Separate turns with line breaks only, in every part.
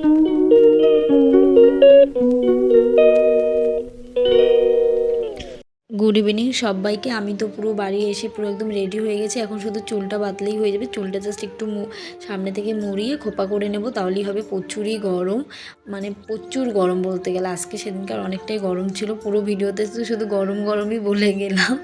Thank you. Good evening সবাইকে। আমি তো পুরো বাড়ি এসে পুরো একদম রেডি হয়ে গেছি। এখন শুধু চুলটা বাতলেই হয়ে যাবে। চুলটা জাস্ট একটু সামনে থেকে মুড়িয়ে খোপা করে নেব, তাহলেই হবে প্রচুরই গরম। মানে প্রচুর গরম বলতে গেলে। আজকে সেদিনকার অনেকটাই গরম ছিল। পুরো ভিডিওতে তো শুধু গরম গরমই বলে গেলাম।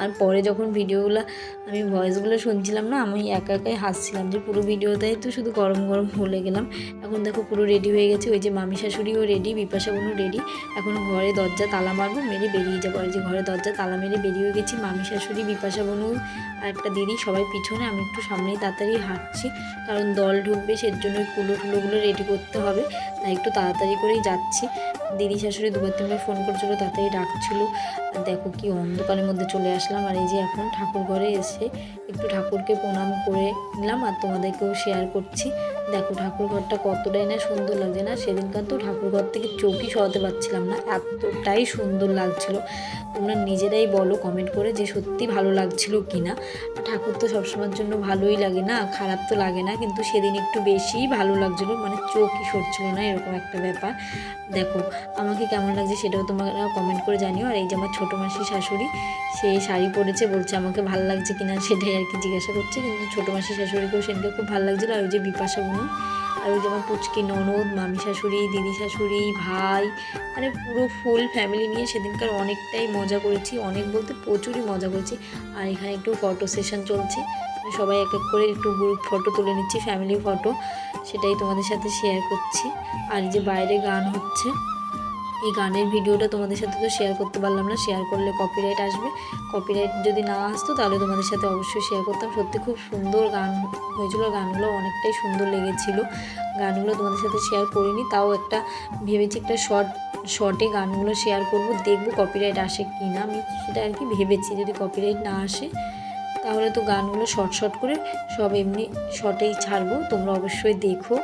আর পরে যখন ভিডিওগুলো, আমি ভয়েসগুলো শুনছিলাম না, আমি একা একাই হাসছিলাম যে পুরো ভিডিওতেই তো শুধু গরম গরম বলে গেলাম। এখন দেখো পুরো রেডি হয়ে গেছে। ওই যে মামি শাশুড়িও রেডি বিপাশা বোনও রেডি এখন ঘরে দরজা তালা মারবো, মেরে বেরিয়ে যাব। আর যে ঘরে দরজা তালা মেরে বেরিয়ে গেছি, মামি, শাশুড়ি, বিপাশা বনু আর একটা দিদি সবাই পিছনে। আমি একটু সামনেই তাড়াতাড়ি হাঁটছি, কারণ দল ঢুকবে, সেজন্য কুলো টুলোগুলো রেডি করতে হবে, তাই একটু তাড়াতাড়ি করেই যাচ্ছি। দিদি শাশুড়ি দুবার তিনবার ফোন করছিল, তাতেই ডাকছিল। দেখো কি অন্ধকারের মধ্যে চলে আসলাম আর এই যে এখন ঠাকুর ঘরে এসে একটু ঠাকুরকে প্রণাম করে নিলাম আর তোমাদেরকেও শেয়ার করছি। দেখো ঠাকুর ঘরটা কতটাই না সুন্দর লাগছে না? সেদিনকার তো ঠাকুর ঘর থেকে চোখই সরাতে পারছিলাম না, এতটাই সুন্দর লাগছিল। তোমরা নিজেরাই বলো কমেন্ট করে যে সত্যি ভালো লাগছিল কি না ঠাকুর তো সবসময়ের জন্য ভালোই লাগে না, খারাপ তো লাগে না, কিন্তু সেদিন একটু বেশিই ভালো লাগছিল মানে চোখই সরছিল না, এরকম একটা ব্যাপার। দেখো আমাকে কেমন লাগছে সেটাও তোমরা কমেন্ট করে জানিও। আর এই যে আমার ছোটো মাসি শাশুড়ি, সে শাড়ি পরেছে, বলছে আমাকে ভালো লাগছে কিনা সেটাই আর কি জিজ্ঞাসা করছে। কিন্তু ছোটো মাসি শাশুড়িকেও সেদিনকে খুব ভালো লাগছিল। আর ওই যে বিপাশা বোন আর ওই যে আমার পুচকি ননদ, মামি শাশুড়ি, দিদি শাশুড়ি, ভাই মানে পুরো ফুল ফ্যামিলি নিয়ে সেদিনকার অনেকটাই মজা করেছি। অনেক বলতে প্রচুরই মজা করেছি। আর এখানে একটু ফটো সেশন চলছে। সবাই এক এক করে একটু গ্রুপ ফটো তুলে নিচ্ছি ফ্যামিলি ফটো সেটাই তোমাদের সাথে শেয়ার করছি। আর যে বাইরে গান হচ্ছে এই গানের ভিডিওটা তোমাদের সাথে তো শেয়ার করতে পারলাম না। শেয়ার করলে কপিরাইট আসবে। কপিরাইট যদি না আসতো, তাহলে তোমাদের সাথে অবশ্যই শেয়ার করতাম। সত্যি খুব সুন্দর গান হয়েছিল। গানগুলো অনেকটাই সুন্দর লেগেছিল। গানগুলো তোমাদের সাথে শেয়ার করিনি। তাও একটা ভেবেছি একটা শর্ট শর্টে গানগুলো শেয়ার করব। দেখব কপিরাইট আসে কি না আমি সেটা আর কি ভেবেছি। যদি কপিরাইট না আসে, তাহলে তো গানগুলো শর্ট শর্ট করে সব এমনি শর্টেই ছাড়বো। তোমরা অবশ্যই দেখো।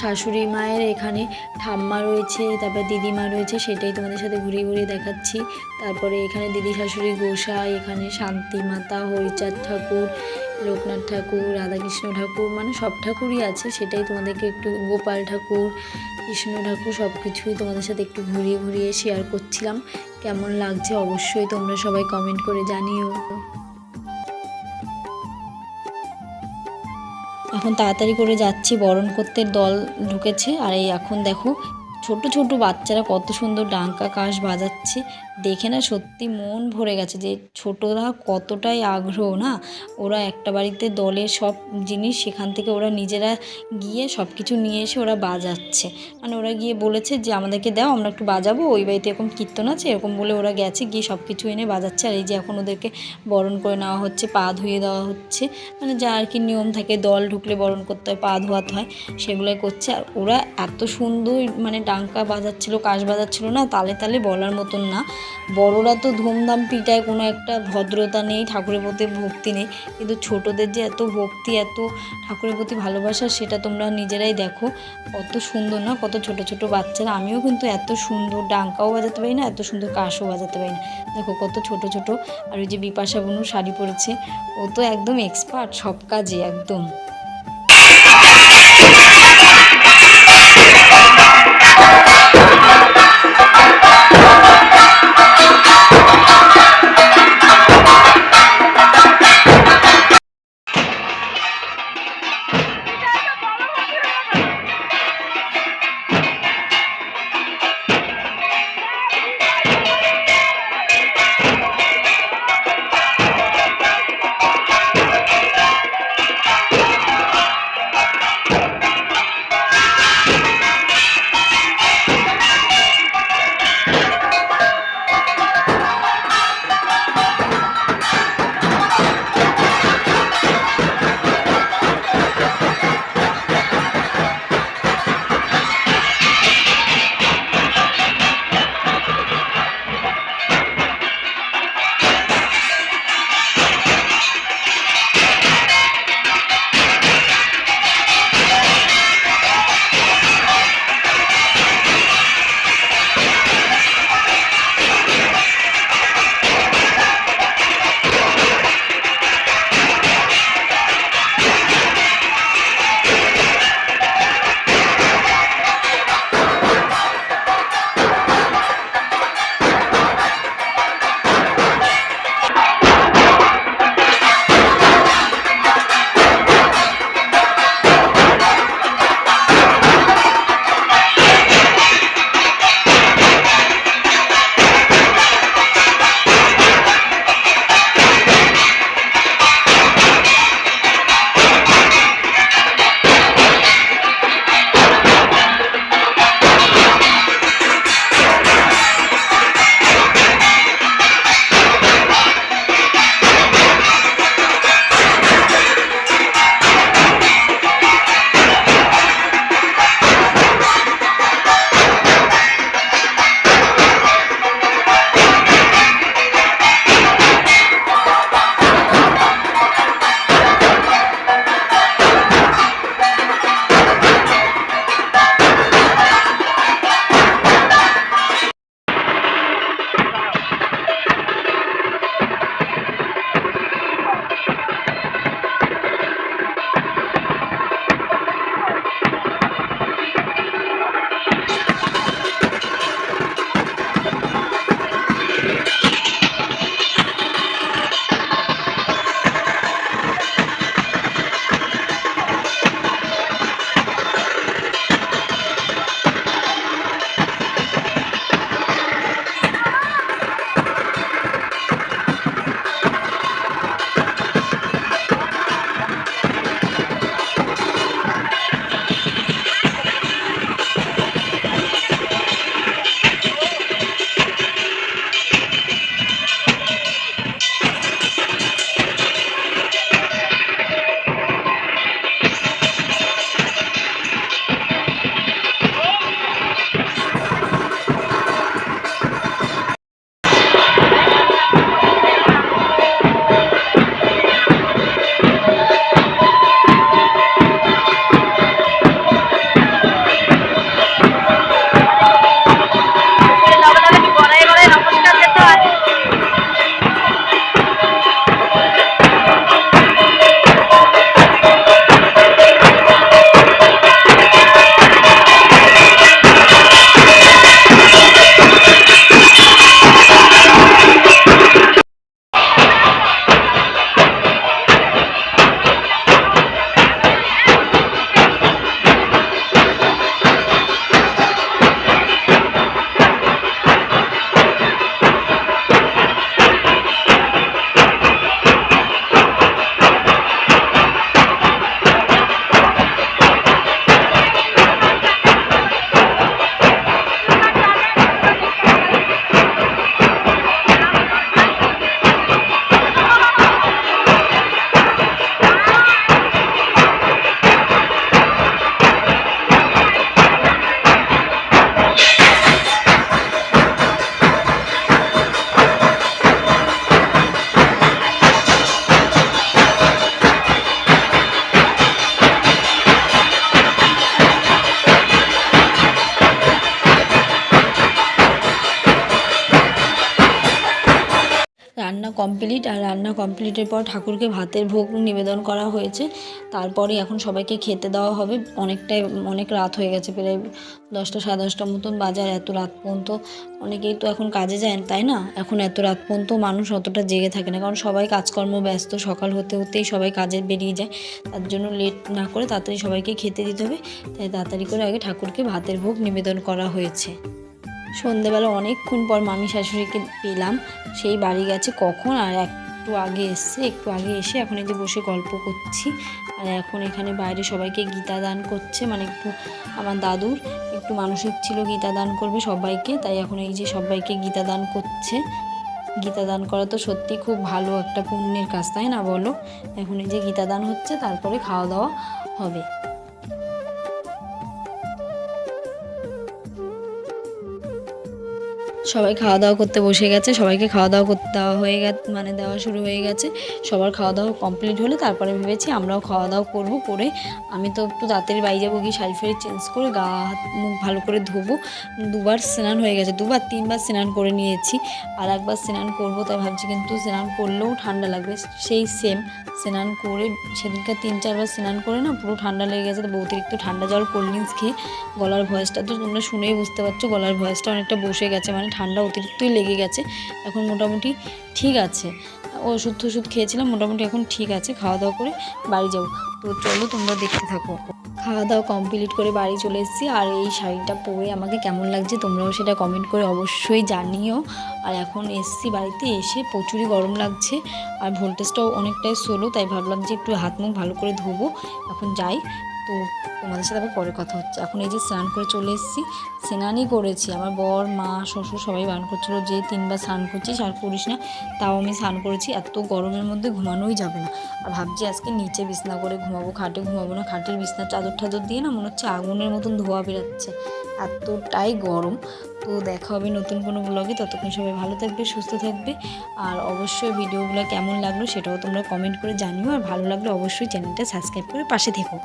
শাশুড়ি মায়ের এখানে ঠাম্মা রয়েছে, তারপরে দিদিমা রয়েছে, সেটাই তোমাদের সাথে ঘুরিয়ে ঘুরিয়ে দেখাচ্ছি। তারপরে এখানে দিদি শাশুড়ি গোসাই, এখানে শান্তি মাতা, হরিচাঁদ ঠাকুর, লোকনাথ ঠাকুর, রাধাকৃষ্ণ ঠাকুর মানে সব ঠাকুরই আছে, সেটাই তোমাদেরকে একটু গোপাল ঠাকুর, কৃষ্ণ ঠাকুর সব কিছুই তোমাদের সাথে একটু ঘুরিয়ে ঘুরিয়ে শেয়ার করছিলাম। কেমন লাগছে অবশ্যই তোমরা সবাই কমেন্ট করে জানিও। এখন তাড়াতাড়ি করে যাচ্ছি, বরণ করতে দল ঢুকেছে। আর এই এখন দেখো ছোট ছোট বাচ্চারা কত সুন্দর ডাঙ্কা কাশ বাজাচ্ছে। দেখে না সত্যি মন ভরে গেছে যে ছোটরা কতটাই আগ্রহ, না? ওরা একটা বাড়িতে দলের সব জিনিস, সেখান থেকে ওরা নিজেরা গিয়ে সব কিছু নিয়ে এসে ওরা বাজাচ্ছে। মানে ওরা গিয়ে বলেছে যে, আমাদেরকে দাও, আমরা একটু বাজাবো, ওই বাড়িতে এরকম কীর্তন আছে, এরকম বলে ওরা গেছে, গিয়ে সব কিছু এনে বাজাচ্ছে। আর এই যে এখন ওদেরকে বরণ করে নেওয়া হচ্ছে, পা ধুয়ে দেওয়া হচ্ছে মানে যা আর কি নিয়ম থাকে, দল ঢুকলে বরণ করতে হয়, পা ধোয়াতে হয়, সেগুলোই করছে। আর ওরা এত সুন্দর মানে ডাঙ্কা বাজাচ্ছিল, কাশ বাজাচ্ছিল না, তালে তালে বলার মতন না। বড়রা তো ধুমধাম পিটায়, কোনো একটা ভদ্রতা নেই, ঠাকুরের প্রতি ভক্তি নেই। কিন্তু ছোটদের যে এত ভক্তি, এত ঠাকুরের প্রতি ভালোবাসা, সেটা তোমরা নিজেরাই দেখো। কত সুন্দর না, কত ছোট ছোট বাচ্চারা। আমিও কিন্তু এত সুন্দর ডাঙ্কাও বাজাতে পারি না, এত সুন্দর কাশও বাজাতে পারি না। দেখো কত ছোট ছোট। আর ওই যে বিপাশা বনু শাড়ি পরেছে, ও তো একদম এক্সপার্ট সব কাজে, একদম। কমপ্লিট আর রান্না কমপ্লিটের পর ঠাকুরকে ভাতের ভোগ নিবেদন করা হয়েছে। তারপরে এখন সবাইকে খেতে দেওয়া হবে। অনেকটাই, অনেক রাত হয়ে গেছে, প্রায় দশটা, সাড়ে দশটার মতন বাজার এত রাত পর্যন্ত। অনেকেই তো এখন কাজে যায়, তাই না? এখন এত রাত পর্যন্ত মানুষ অতটা জেগে থাকে না। কারণ সবাই কাজকর্ম ব্যস্ত, সকাল হতে হতেই সবাই কাজে বেরিয়ে যায়। তার জন্য লেট না করে তাড়াতাড়ি সবাইকে খেতে দিতে হবে। তাই তাড়াতাড়ি করে আগে ঠাকুরকে ভাতের ভোগ নিবেদন করা হয়েছে। সন্ধেবেলা অনেকক্ষণ পর মামি শাশুড়িকে পেলাম। সেই বাড়ি গেছে কখন? আর একটু আগে এসছে, একটু আগে এসে এখন এই যে বসে গল্প করছি। আর এখন এখানে বাইরে সবাইকে গীতা দান করছে মানে একটু আমার দাদুর একটু মানসিক ছিল গীতা দান করবে সবাইকে, তাই এখন এই যে সবাইকে গীতা দান করছে। গীতা দান করা তো সত্যি খুব ভালো একটা পুণ্যের কাজ, তাই না বলো? এখন এই যে গীতা দান হচ্ছে, তারপরে খাওয়া দাওয়া হবে। সবাই খাওয়া দাওয়া করতে বসে গেছে, সবাইকে খাওয়া দাওয়া করতে দেওয়া হয়ে গেছে মানে দেওয়া শুরু হয়ে গেছে। সবার খাওয়া দাওয়া কমপ্লিট হলে, তারপরে ভেবেছি আমরাও খাওয়া দাওয়া করব করে, আমি তো একটু তাড়াতাড়ি বাড়ি যাব, গিয়ে শাড়ি ফাড়ি চেঞ্জ করে গা হাত মুখ ভালো করে ধোবো। দুবার স্নান হয়ে গেছে, দুবার তিনবার স্নান করে নিয়েছি, আর একবার স্নান করব, তাই ভাবছি কিন্তু স্নান করলেও ঠান্ডা লাগবে, সেই সেম স্নান করে সেদিনকে তিন চারবার স্নান করে না পুরো ঠান্ডা লেগে গেছে, তো অতিরিক্ত ঠান্ডা জল কোল্ড ড্রিঙ্কস খেয়ে গলার ভয়েসটা তো তোমরা শুনেই বুঝতে পারছ, গলার ভয়েসটা অনেকটা বসে গেছে মানে ঠান্ডা অতিরিক্তই লেগে গেছে। এখন মোটামুটি ঠিক আছে। ওষুধ টষুধ খেয়েছিলাম, মোটামুটি এখন ঠিক আছে খাওয়া দাওয়া করে বাড়ি যাব। তো চলো তোমরা দেখতে থাকো। খাওয়া দাওয়া কমপ্লিট করে বাড়ি চলে এসেছি আর এই শাড়িটা পরে আমাকে কেমন লাগছে তোমরাও সেটা কমেন্ট করে অবশ্যই জানিও। আর এখন এসছি বাড়িতে এসে প্রচুরই গরম লাগছে আর ভোল্টেজটাও অনেকটাই সোলো তাই ভাবলাম যে একটু হাত মুখ ভালো করে ধোবো। এখন যাই তো তোমাদের সাথে আবার পরে কথা হচ্ছে। এখন এই যে স্নান করে চলে এসেছি, স্নানই করেছি। আমার বর, মা, শ্বশুর সবাই বান করছিল। যে তিনবার স্নান করছিস আর করিস না, তাও আমি স্নান করেছি। এত গরমের মধ্যে ঘুমানোই যাবে না। আর ভাবছি আজকে নিচে বিছনা করে ঘুমাবো, খাটে ঘুমাবো না। খাটের বিছনা চাদর টাদর দিয়ে না মনে হচ্ছে আগুনের মতন ধোয়া বেরাচ্ছে। এতটাই গরম। তো দেখা হবে নতুন কোনো ব্লগে ততক্ষণ সবাই ভালো থাকবে, সুস্থ থাকবে। আর অবশ্যই ভিডিওগুলো কেমন লাগল সেটাও তোমরা কমেন্ট করে জানিও। আর ভালো লাগলে অবশ্যই চ্যানেলটা সাবস্ক্রাইব করে পাশে থেকো।